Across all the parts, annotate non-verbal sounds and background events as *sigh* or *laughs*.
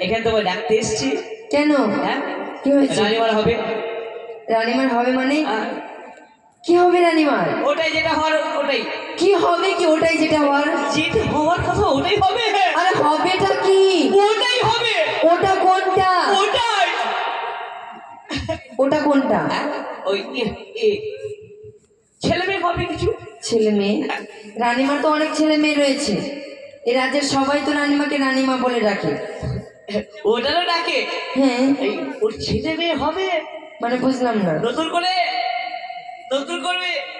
এখানে তোমার ডাকতে এসেছি। কেন? হ্যাঁ? কি হয়েছে? রানীমার হবে। রানিমার হবে মানে? হ্যাঁ, কি হবে রানিমার? ওটাই যেটা হওয়ার ওটাই। কি হবে কি ওটাই যেটা হওয়ার? যেটা হওয়ার কথা ওটাই হবে। আরে হবেটা কি? ওটাই হবে। ওটা কোনটা? ওটাই। ওটা কোনটা? হ্যাঁ? ওই ছেলে মেয়ে হবে কিছু? ছেলে মেয়ে? রানিমার তো অনেক ছেলে মেয়ে রয়েছে। এ রাজ্যের সবাই তো রানিমাকে রানিমা বলে ডাকে। ওটারও ডাকে। হ্যাঁ। ওর ছেলে মেয়ে হবে? মানে বুঝলাম না। নতুন করে? নতুন করবে?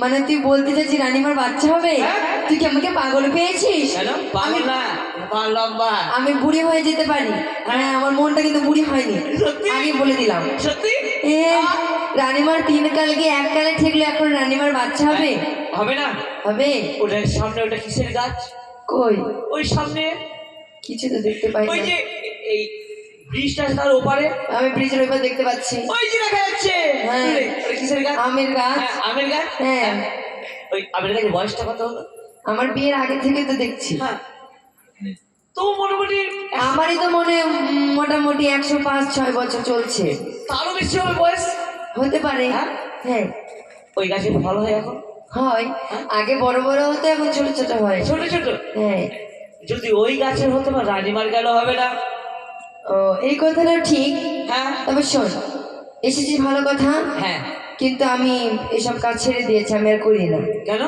মানে তুই বলতে চাইছিস রানিমার বাচ্চা হবে? হ্যাঁ। তুই কি আমাকে পাগল পেয়েছিস? পাগল আমি- না। লম্বা। আমি বুড়ি হয়ে যেতে পারি। হ্যাঁ। আমার মনটা কিন্তু বুড়ি হয়নি। সত্যি? আগে বলে দিলাম। সত্যি? এ রানিমার তিন কাল গিয়ে এক কালে ঠেকলে এখন রানিমার বাচ্চা হবে? হবে না। হবে? ওটার সামনে ওটা কিসের গাছ? কই? ওই সামনে কিছু তো দেখতে পাই ওই যে এই ব্রিজটা তার ওপারে? আমি ব্রিজের ওপর দেখতে পাচ্ছি। ওই যে দেখা যাচ্ছে। হ্যাঁ। কিসের গাছ? আমের গাছ। হ্যাঁ, আমের গাছ? হ্যাঁ। ওই আমের গাছের বয়সটা কত হলো? আমার বিয়ের আগে থেকে তো দেখছি। হ্যাঁ। তো মোটামুটি আমারই তো মনে মোটামুটি একশো পাঁচ ছয় বছর চলছে। তারও বেশি হবে বয়স? হতে পারে। হ্যাঁ? হ্যাঁ। ওই গাছের ফল হয় এখন? হয়। আগে বড় বড় হতো এখন ছোট ছোট হয়। ছোট ছোট? হ্যাঁ। যদি ওই গাছের হতো না রানীমার গেল হবে না। ও এই কথাটা ঠিক। হ্যাঁ। তবে শোন এসেছিস ভালো কথা। হ্যাঁ। কিন্তু আমি এসব কাজ ছেড়ে দিয়েছি আমি আর করি না। কেন?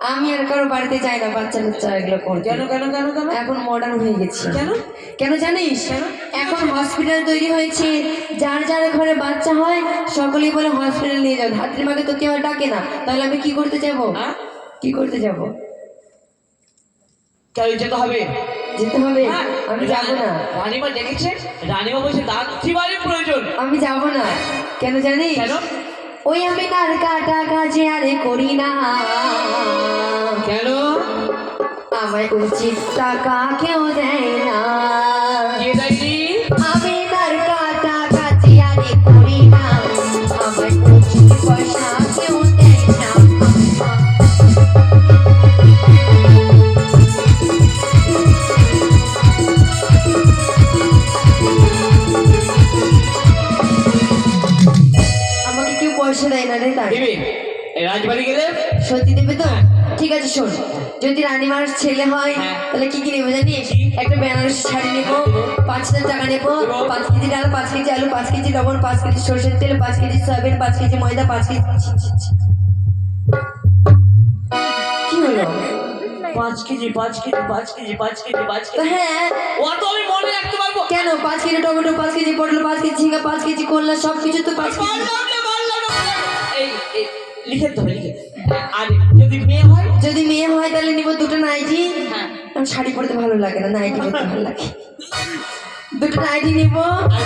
আমি আর কারও বাড়িতে যাই না বাচ্চা বাচ্চা এগুলো করতে। কেন কেন কেন কেন? এখন মডার্ন হয়ে গেছি। কেন? কেন জানিস? এখন হসপিটাল তৈরি হয়েছে। যার যার ঘরে বাচ্চা হয় সকলেই বলে হসপিটাল নিয়ে যাও। ধাত্রীমাকে তো কেউ ডাকে না। তাহলে আমি কি করতে যাব? হ্যাঁ? কি করতে যাব? কেন যেতে হবে? যেতে হবে? হ্যাঁ, আমি যাব না। রানীমা ডেকেছে রানীমা বলছে দাত্রীবারের প্রয়োজন। আমি যাব না। কেন কেন? ওই আমি কার কাটা কাজে আরে করি না। কেন? আমায় উচিত টাকা কেউ দেয় না। কে দেয়নি আমি তার কাটা কাজে আরে করি না। আমায় উচিত পয়সা আমাকে দেয় না রে তাই রাজবাড়ি গেলে সত্যি দেবে তো ঠিক আছে শোন যদি রানীমার ছেলে হয় হ্যাঁ। তাহলে কি কি নেব জানিস একটা বেনারসি শাড়ি নেব পাঁচ হাজার টাকা নেব পাঁচ কেজি ডাল পাঁচ কেজি আলু পাঁচ কেজি লবণ পাঁচ কেজি সরষের তেল পাঁচ কেজি সয়াবিন পাঁচ কেজি ময়দা পাঁচ কেজি। কি হলো পাঁচ কেজি পাঁচ কেজি পাঁচ কেজি পাঁচ কেজি পাঁচ কেজি হ্যাঁ অত আমি মনে রাখতে পারব কেন পাঁচ কেজি টমেটো পাঁচ কেজি পটল পাঁচ কেজি ঝিঙ্গা পাঁচ কেজি করলা সব কিছু তো পাঁচ কেজি লিখে লিখে আর যদি মেয়ে হয়? যদি মেয়ে হয় তাহলে নিবো দুটো নাইটি। হ্যাঁ। আমার শাড়ি পরতে ভালো লাগে না নাইটি পরতে ভালো লাগে। দুটো নাইটি নিবো। আর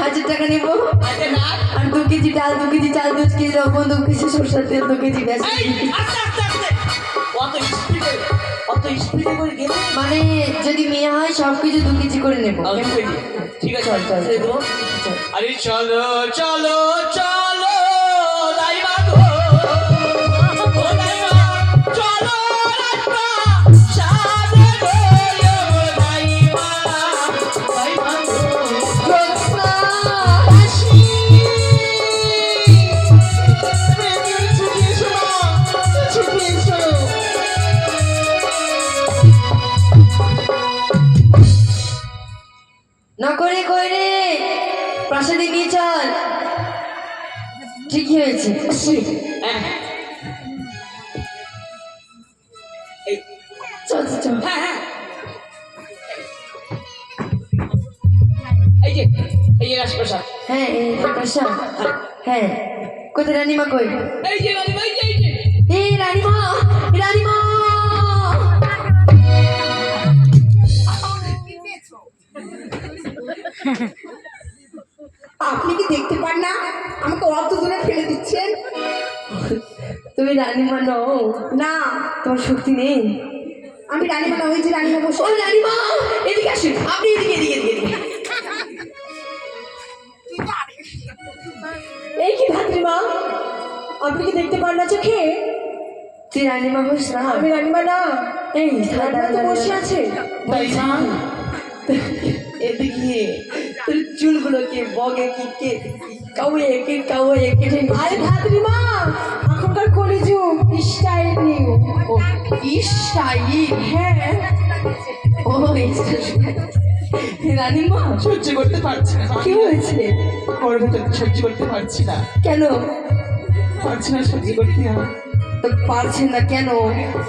হাজার টাকা নিবো। আর দু কেজি ডাল দু কেজি চাল দু কেজি লবণ দু কেজি সরষের তেল দু কেজি ব্যাস এই আস্তে আস্তে আস্তে। অত স্পিডে অত স্পিডে করে গেলে? মানে যদি মেয়ে হয় সব কিছু দু কেজি করে নেব। আমি। ঠিক আছে চল, চল। চলো চলো চলো। ঠিকই হয়েছে। হ্যাঁ। চল চল, চল। হ্যাঁ হ্যাঁ। এই যে এই যে রাজপ্রসাদ। হ্যাঁ এই হ্যাঁ। কোথায় রানীমা কই? এই যে রানীমা এই যে এই রানীমা রানীমা। আপনি কি দেখতে পান না? অত দূরে ফেলে দিচ্ছেন? তুমি রানীমা নও। না তোমার শক্তি নেই। আমি রানীমা না হয়েছি রানীমা বসে ওই রানীমা! এদিকে আসুন আপনি এদিকে এদিকে এদিকে এই কি ভাতৃমা আপনি কি দেখতে পান না চোখে? তুই রানীমা বস না। আমি রানীমা না। এই রানীমা তো বসে আছে। বলছা এদিকে তোর চুলগুলোকে বগে কি কে কাউয়ে কে কাউয়ে কেটে আরে ধাত্রীমা এখনকার কলিযুগ স্টাইল নিউ। হ্যাঁ। ও রানীমা সহ্য করতে পারছি না। কি হয়েছে? ওর ভেতর সহ্য করতে পারছি না। কেন? পারছি না সহ্য করতে। না তো পারছেন না কেন?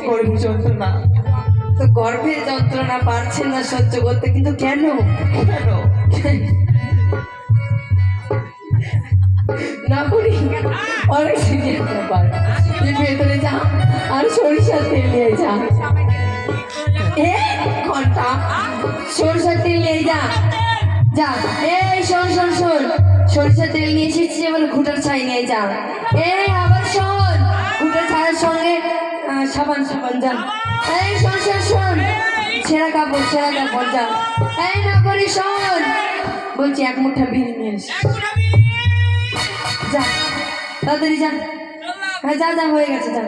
গর্ভ যন্ত্রণা। তো গর্ভের যন্ত্রণা পারছেন না সহ্য করতে কিন্তু কেন? কেন? *laughs* না করি অনেক সিরিয়াস ব্যাপার। তুই ভেতরে যা, আর সরিষার তেল নিয়ে যা। এ, ঘণ্টা। সরিষার তেল নিয়ে যা। যা। এই শোন শোন শোন। সরিষার তেল নিয়ে এসেছি, এবার ঘুটার ছাই নিয়ে যা। এই আবার শোন। ঘুটার ছাইয়ের সঙ্গে সাবান সাবান, যা। এই, শোন শোন শোন। ছেঁড়া কাপড় ছেঁড়া কাপড়, যা। এই, না করি শোন। বলছি, এক মুঠা বিড়ি নিয়ে এসে যা, তাড়াতাড়ি যা। হ্যাঁ যা যা, হয়ে গেছে, যা।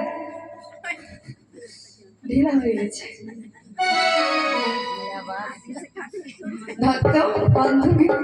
ঢিলা হয়ে গেছে। ধরতো বান্ধবী না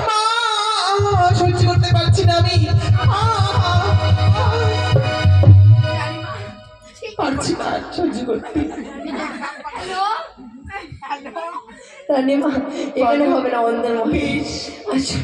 মা, সহ্য করতে পারছি না আমি আ, পারছি না সহ্য করতে রানীমা এখানে হবে না অন্ধের মধ্যে আচ্ছা।